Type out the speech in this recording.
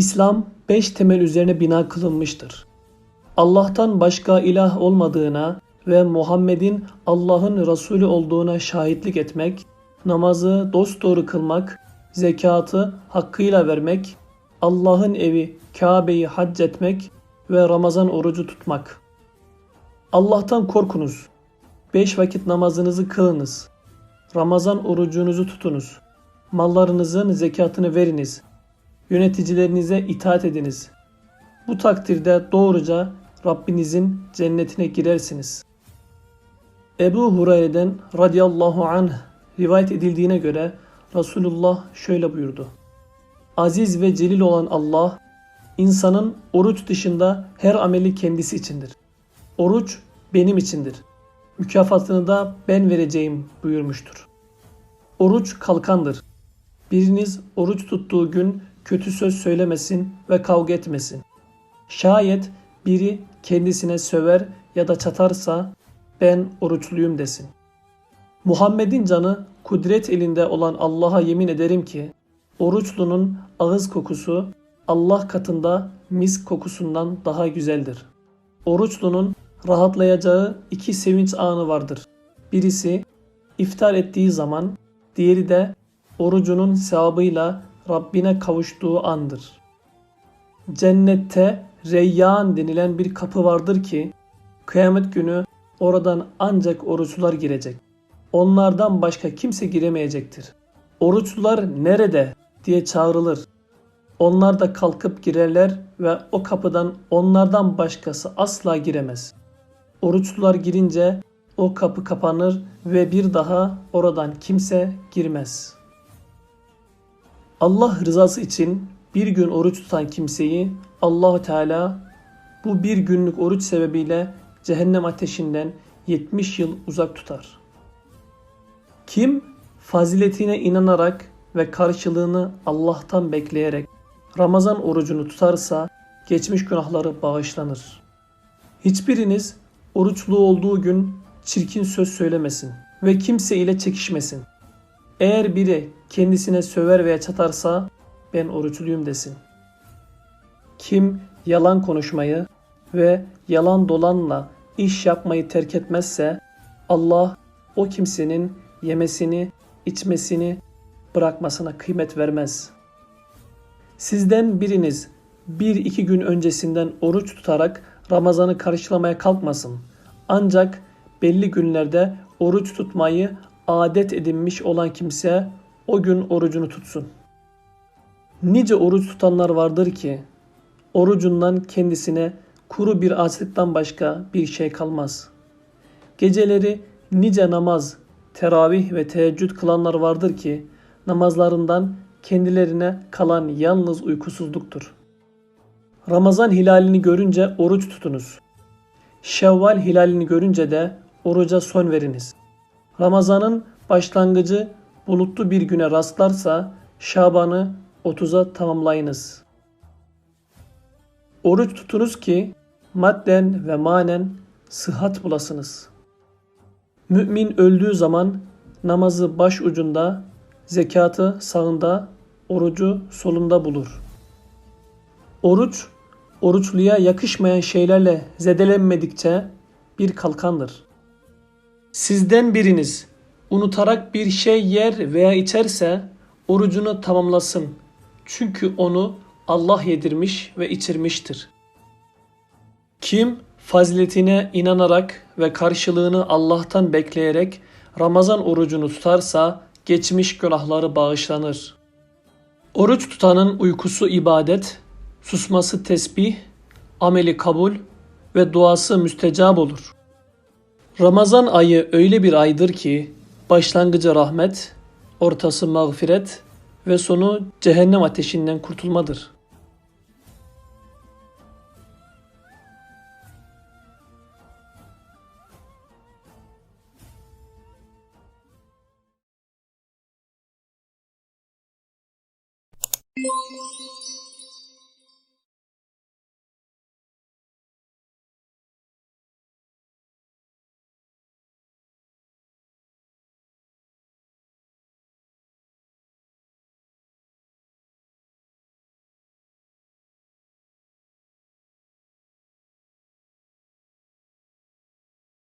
İslam beş temel üzerine bina kılınmıştır. Allah'tan başka ilah olmadığına ve Muhammed'in Allah'ın Resulü olduğuna şahitlik etmek, namazı dosdoğru kılmak, zekatı hakkıyla vermek, Allah'ın evi Kabe'yi hac etmek ve Ramazan orucu tutmak. Allah'tan korkunuz. Beş vakit namazınızı kılınız. Ramazan orucunuzu tutunuz. Mallarınızın zekatını veriniz. Yöneticilerinize itaat ediniz. Bu takdirde doğruca Rabbinizin cennetine girersiniz. Ebu Hureyre'den radıyallahu anh rivayet edildiğine göre Resulullah şöyle buyurdu. Aziz ve celil olan Allah, insanın oruç dışında her ameli kendisi içindir. Oruç benim içindir. Mükafatını da ben vereceğim buyurmuştur. Oruç kalkandır. Biriniz oruç tuttuğu gün kötü söz söylemesin ve kavga etmesin. Şayet biri kendisine söver ya da çatarsa ben oruçluyum desin. Muhammed'in canı kudret elinde olan Allah'a yemin ederim ki oruçlunun ağız kokusu Allah katında mis kokusundan daha güzeldir. Oruçlunun rahatlayacağı iki sevinç anı vardır. Birisi iftar ettiği zaman, diğeri de orucunun sevabıyla Rabbine kavuştuğu andır. Cennette Reyyan denilen bir kapı vardır ki kıyamet günü oradan ancak oruçlular girecek. Onlardan başka kimse giremeyecektir. Oruçlular nerede diye çağrılır. Onlar da kalkıp girerler ve o kapıdan onlardan başkası asla giremez. Oruçlular girince o kapı kapanır ve bir daha oradan kimse girmez. Allah rızası için bir gün oruç tutan kimseyi Allahu Teala bu bir günlük oruç sebebiyle cehennem ateşinden 70 yıl uzak tutar. Kim faziletine inanarak ve karşılığını Allah'tan bekleyerek Ramazan orucunu tutarsa geçmiş günahları bağışlanır. Hiçbiriniz oruçlu olduğu gün çirkin söz söylemesin ve kimse ile çekişmesin. Eğer biri kendisine söver veya çatarsa ben oruçluyum desin. Kim yalan konuşmayı ve yalan dolanla iş yapmayı terk etmezse Allah o kimsenin yemesini, içmesini bırakmasına kıymet vermez. Sizden biriniz bir iki gün öncesinden oruç tutarak Ramazan'ı karşılamaya kalkmasın. Ancak belli günlerde oruç tutmayı adet edinmiş olan kimse o gün orucunu tutsun. Nice oruç tutanlar vardır ki orucundan kendisine kuru bir açlıktan başka bir şey kalmaz. Geceleri nice namaz, teravih ve teheccüd kılanlar vardır ki namazlarından kendilerine kalan yalnız uykusuzluktur. Ramazan hilalini görünce oruç tutunuz. Şevval hilalini görünce de oruca son veriniz. Ramazanın başlangıcı bulutlu bir güne rastlarsa Şaban'ı 30'a tamamlayınız. Oruç tutunuz ki madden ve manen sıhhat bulasınız. Mümin öldüğü zaman namazı baş ucunda, zekatı sağında, orucu solunda bulur. Oruç, oruçluya yakışmayan şeylerle zedelenmedikçe bir kalkandır. Sizden biriniz unutarak bir şey yer veya içerse orucunu tamamlasın. Çünkü onu Allah yedirmiş ve içirmiştir. Kim faziletine inanarak ve karşılığını Allah'tan bekleyerek Ramazan orucunu tutarsa geçmiş günahları bağışlanır. Oruç tutanın uykusu ibadet, susması tesbih, ameli kabul ve duası müstecab olur. Ramazan ayı öyle bir aydır ki başlangıcı rahmet, ortası mağfiret ve sonu cehennem ateşinden kurtulmadır.